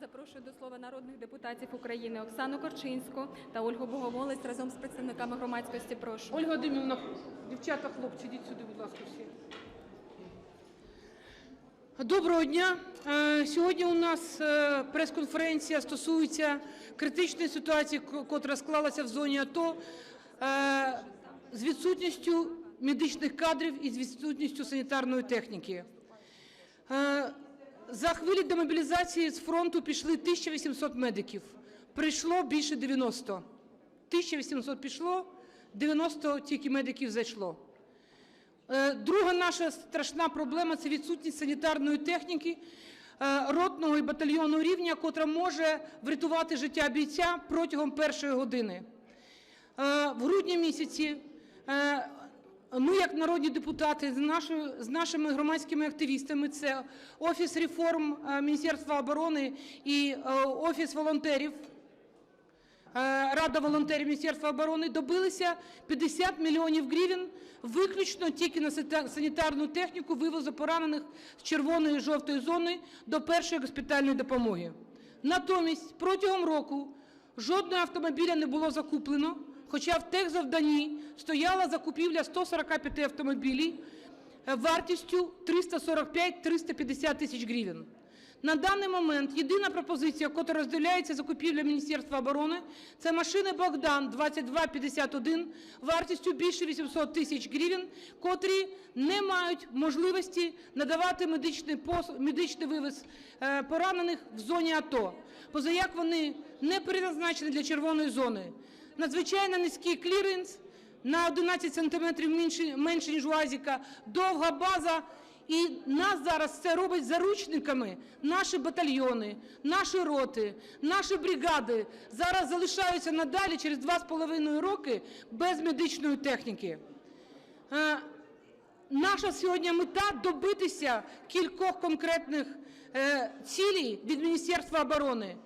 запрошую до слова народних депутатів України Оксану Корчинську та Ольгу Боговолець разом з представниками громадськості. Прошу. Ольга Вадимівна, дівчата, хлопці, ідіть сюди, будь ласка, всі. Доброго дня. Е, Сьогодні у нас е, прес-конференція стосується критичної ситуації, котра склалася в зоні АТО е, з відсутністю медичних кадрів і з відсутністю санітарної техніки. За хвилі демобілізації з фронту пішли 1800 медиків. Прийшло більше 90. 1800 пішло, 90 тільки медиків зайшло. Е, Друга наша страшна проблема – це відсутність санітарної техніки е, ротного і батальйонного рівня, котра може врятувати життя бійця протягом першої години. Е, В грудні місяці ми, як народні депутати, з, нашими громадськими активістами, це Офіс реформ е, Міністерства оборони і е, Офіс волонтерів, Е, Рада волонтерів Міністерства оборони добилися 50 мільйонів гривень виключно тільки на санітарну техніку вивозу поранених з червоної і жовтої зони до першої госпітальної допомоги. Натомість протягом року жодного автомобіля не було закуплено, хоча в техзавданні стояла закупівля 145 автомобілів е, вартістю 345-350 тисяч гривень. На даний момент єдина пропозиція, яка розділяється закупівля Міністерства оборони, це машини «Богдан» 2251 вартістю більше 800 тисяч гривень, котрі не мають можливості надавати медичний, пос- медичний вивіз е, поранених в зоні АТО, позаяк вони не передназначені для червоної зони. Надзвичайно низький кліренс, на 11 сантиметрів менше, менше ніж у АЗІКа, довга база, і нас зараз це робить заручниками. Наші батальйони, наші роти, наші бригади зараз залишаються надалі через 2,5 роки без медичної техніки. Е, Наша сьогодні мета – добитися кількох конкретних е, цілей від Міністерства оборони.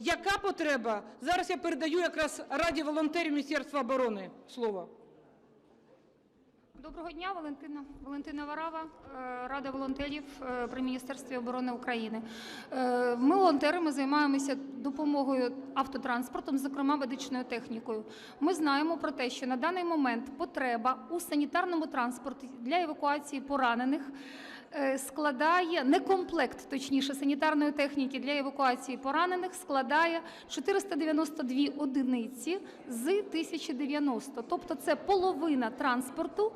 Яка потреба? Зараз я передаю якраз Раді волонтерів Міністерства оборони слово. Доброго дня, Валентина. Валентина Варава, е, Рада волонтерів е, при Міністерстві оборони України. Е, Ми, волонтери, ми займаємося допомогою автотранспортом, зокрема медичною технікою. Ми знаємо про те, що на даний момент потреба у санітарному транспорті для евакуації поранених складає некомплект, точніше, санітарної техніки для евакуації поранених складає 492 одиниці з 1090. Тобто це половина транспорту,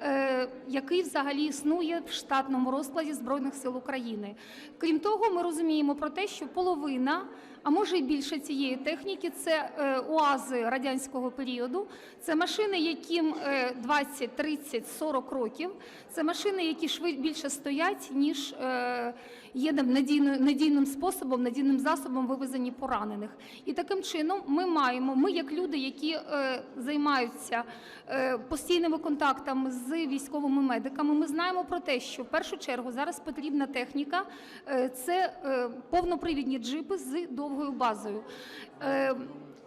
е, який взагалі існує в штатному розкладі Збройних сил України. Крім того, ми розуміємо про те, що половина а може й більше цієї техніки це е, УАЗи радянського періоду. Це машини, яким е, 20, 30, 40 років. Це машини, які швид більше стоять, ніж е, є надійною- надійним способом, надійним засобом вивезені поранених. І таким чином ми маємо, ми як люди, які е, займаються е, постійними контактами з військовими медиками, ми знаємо про те, що в першу чергу зараз потрібна техніка е, це повнопривідні джипи з довгою базою. Е,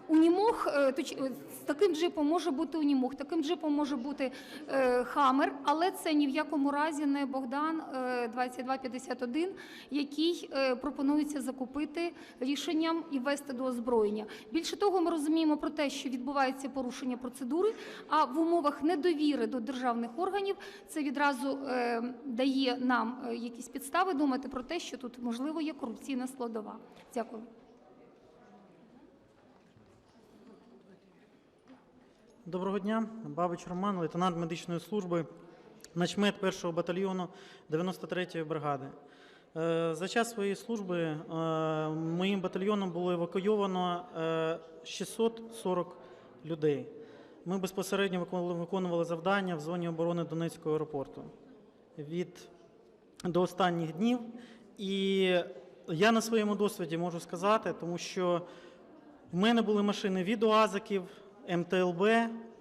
Унімог, е, точ- е, таким джипом може бути унімог, таким джипом може бути е, хамер, але це ні в якому разі не Богдан е, 2251, який пропонується закупити рішенням і ввести до озброєння. Більше того, ми розуміємо про те, що відбувається порушення процедури, а в умовах недовіри до державних органів це відразу дає нам якісь підстави думати про те, що тут можливо є корупційна складова. Дякую. Доброго дня, Бабич Роман, лейтенант медичної служби, начмет 1-го батальйону 93-ї бригади. Е, За час своєї служби е, моїм батальйоном було евакуйовано е, 640 людей. Ми безпосередньо виконували- завдання в зоні оборони Донецького аеропорту від до останніх днів. І я на своєму досвіді можу сказати, тому що в мене були машини від УАЗиків, МТЛБ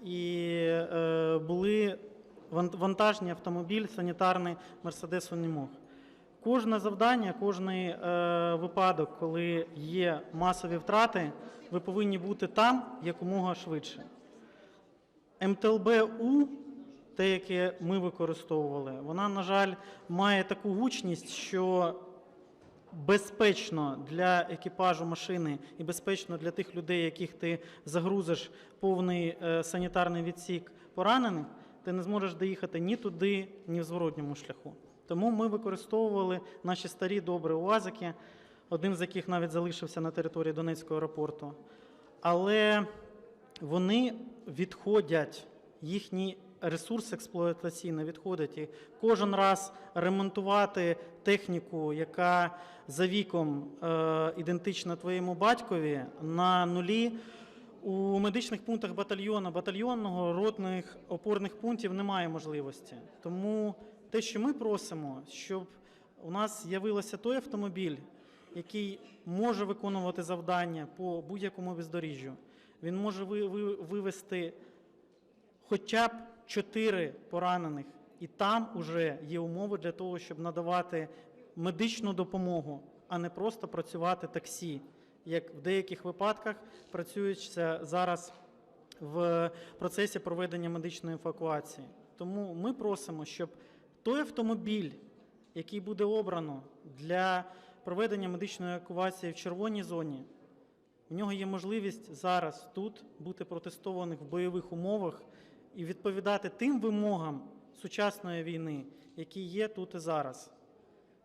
і е, були вантажні автомобіль, санітарний Мерседес Унімог. Кожне завдання, е, випадок, коли є масові втрати, ви повинні бути там якомога швидше. МТЛБ-У, те, яке ми використовували, вона, на жаль, має таку гучність, що безпечно для екіпажу машини і безпечно для тих людей, яких ти загрузиш повний е, санітарний відсік поранених, ти не зможеш доїхати ні туди, ні в зворотньому шляху. Тому ми використовували наші старі добрі УАЗики, один з яких навіть залишився на території Донецького аеропорту. Але вони відходять, їхній ресурс експлуатаційний відходить. І кожен раз ремонтувати техніку, яка за віком е, ідентична твоєму батькові, на нулі. У медичних пунктах батальйону, батальйонного, ротних опорних пунктів немає можливості. Тому те, що ми просимо, щоб у нас з'явився той автомобіль, який може виконувати завдання по будь-якому бездоріжжю. Він може ви- ви- вивести хоча б чотири поранених, і там вже є умови для того, щоб надавати медичну допомогу, а не просто працювати таксі, як в деяких випадках працюється зараз в процесі проведення медичної евакуації. Тому ми просимо, щоб той автомобіль, який буде обрано для проведення медичної евакуації в червоній зоні, у нього є можливість зараз тут бути протестованих в бойових умовах і відповідати тим вимогам сучасної війни, які є тут і зараз.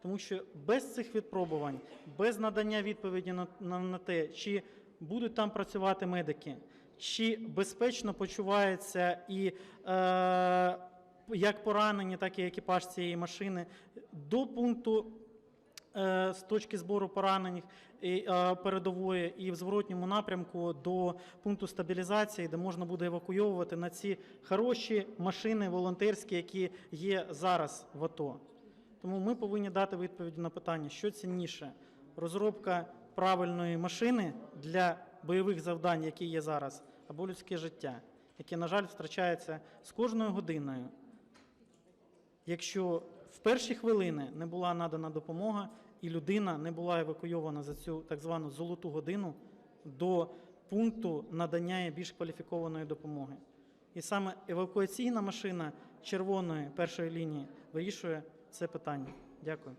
Тому що без цих відпробувань, без надання відповіді на, на, на те, чи будуть там працювати медики, чи безпечно почуваються і е, як поранені, так і екіпаж цієї машини до пункту е, з точки збору поранених передової і в зворотньому напрямку до пункту стабілізації, де можна буде евакуйовувати на ці хороші машини волонтерські, які є зараз в АТО. Тому ми повинні дати відповідь на питання, що цінніше: розробка правильної машини для бойових завдань, які є зараз, або людське життя, яке, на жаль, втрачається з кожною годиною. Якщо в перші хвилини не була надана допомога, і людина не була евакуйована за цю так звану золоту годину до пункту надання більш кваліфікованої допомоги. І саме евакуаційна машина червоної першої лінії вирішує це питання. Дякую.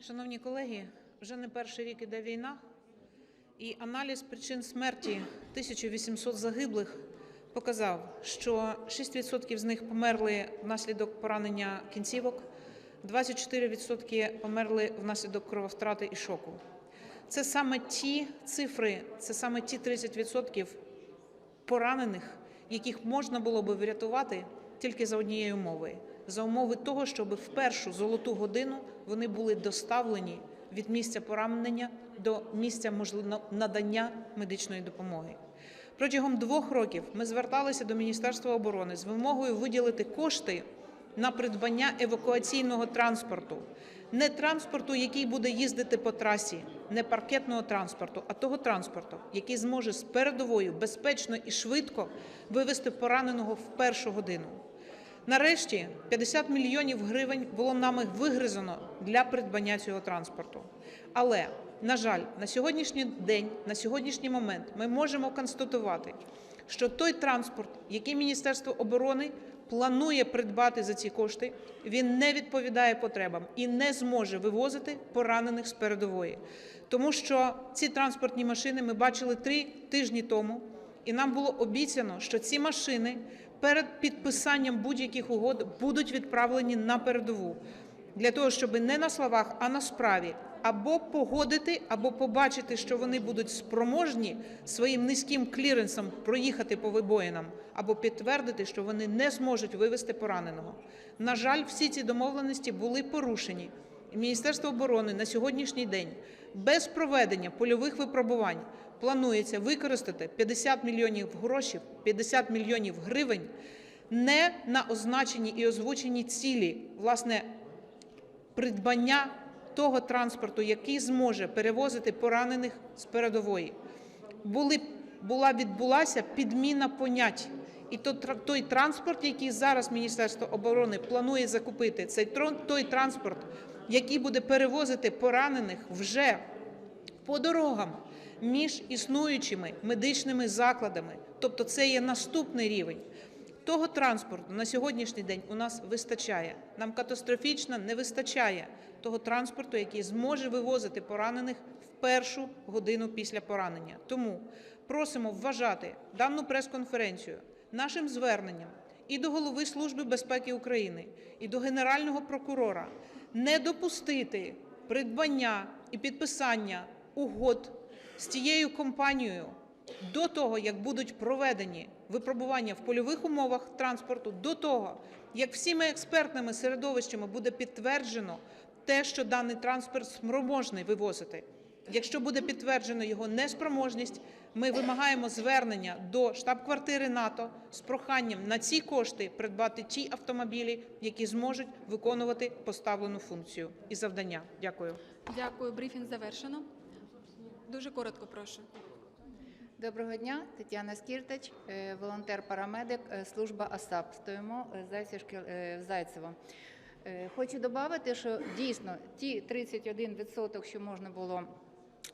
Шановні колеги, вже не перший рік іде війна, і аналіз причин смерті 1800 загиблих показав, що 6% з них померли внаслідок поранення кінцівок, 24% померли внаслідок крововтрати і шоку. Це саме ті цифри, це саме ті 30% поранених, яких можна було би врятувати тільки за однієї умови за умови того, щоб в першу золоту годину вони були доставлені від місця поранення до місця можливо, надання медичної допомоги. Протягом двох років ми зверталися до Міністерства оборони з вимогою виділити кошти на придбання евакуаційного транспорту, не транспорту, який буде їздити по трасі, не паркетного транспорту, а того транспорту, який зможе з передовою безпечно і швидко вивести пораненого в першу годину. Нарешті 50 мільйонів гривень було нами вигризано для придбання цього транспорту. Але, на жаль, на сьогоднішній день, на сьогоднішній момент ми можемо констатувати, що той транспорт, який Міністерство оборони планує придбати за ці кошти, він не відповідає потребам і не зможе вивозити поранених з передової. Тому що ці транспортні машини ми бачили три тижні тому, і нам було обіцяно, що ці машини перед підписанням будь-яких угод будуть відправлені на передову для того, щоб не на словах, а на справі або погодити, або побачити, що вони будуть спроможні своїм низьким кліренсом проїхати по вибоїнам, або підтвердити, що вони не зможуть вивести пораненого. На жаль, всі ці домовленості були порушені. Міністерство оборони на сьогоднішній день без проведення польових випробувань планується використати 50 мільйонів грошей, 50 мільйонів гривень не на означені і озвучені цілі, власне, придбання того транспорту, який зможе перевозити поранених з передової. Були, була відбулася підміна понять. І то, той транспорт, який зараз Міністерство оборони планує закупити, це той транспорт, який буде перевозити поранених вже по дорогам між існуючими медичними закладами. Тобто це є наступний рівень. Того транспорту на сьогоднішній день у нас вистачає. Нам катастрофічно не вистачає того транспорту, який зможе вивозити поранених в першу годину після поранення. Тому просимо вважати дану прес-конференцію нашим зверненням і до голови Служби безпеки України, і до Генерального прокурора не допустити придбання і підписання угод з тією компанією до того, як будуть проведені випробування в польових умовах транспорту, до того, як всіми експертними середовищами буде підтверджено те, що даний транспорт спроможний вивозити. Якщо буде підтверджено його неспроможність, ми вимагаємо звернення до штаб-квартири НАТО з проханням на ці кошти придбати ті автомобілі, які зможуть виконувати поставлену функцію і завдання. Дякую. Дякую. Брифінг завершено. Дуже коротко, прошу. Доброго дня, Тетяна Скіртач, е, волонтер-парамедик, е, служба АСАП. Стоїмо е, Зайцево. Е, Хочу додати, що дійсно ті 31%, що можна було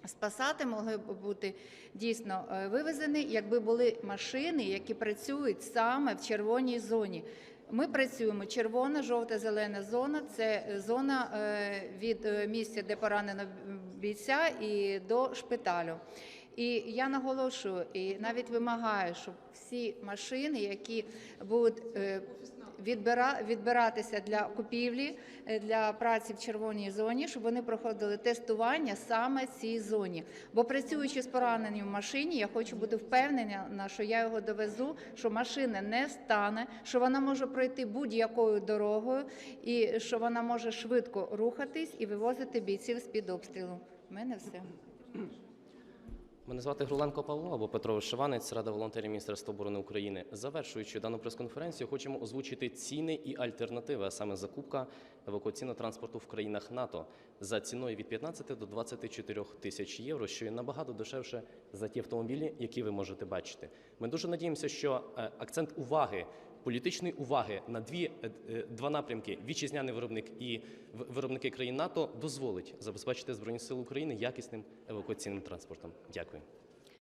спасати, могли б бути дійсно е, вивезені, якби були машини, які працюють саме в червоній зоні. Ми працюємо червона, жовта, зелена зона. Це зона е, від місця, де поранено бійця, і до шпиталю. І я наголошую і навіть вимагаю, щоб всі машини, які будуть відбиратися для купівлі, е, для праці в червоній зоні, щоб вони проходили тестування саме в цій зоні. Бо працюючи з пораненим в машині, я хочу бути впевнена, на що я його довезу, що машина не стане, що вона може пройти будь-якою дорогою, і що вона може швидко рухатись і вивозити бійців з під обстрілу. У мене все. Мене звати Груленко Павло або Петро Вишиванець, Рада волонтерів Міністерства оборони України. Завершуючи дану прес-конференцію, хочемо озвучити ціни і альтернативи, а саме закупка евакуаційного транспорту в країнах НАТО за ціною від 15 до 24 тисяч євро, що є набагато дешевше за ті автомобілі, які ви можете бачити. Ми дуже надіємося, що е, акцент уваги. Політичної уваги на дві е, е, два напрямки вітчизняний виробник і виробники країн НАТО дозволить забезпечити збройні сили України якісним евакуаційним транспортом. Дякую.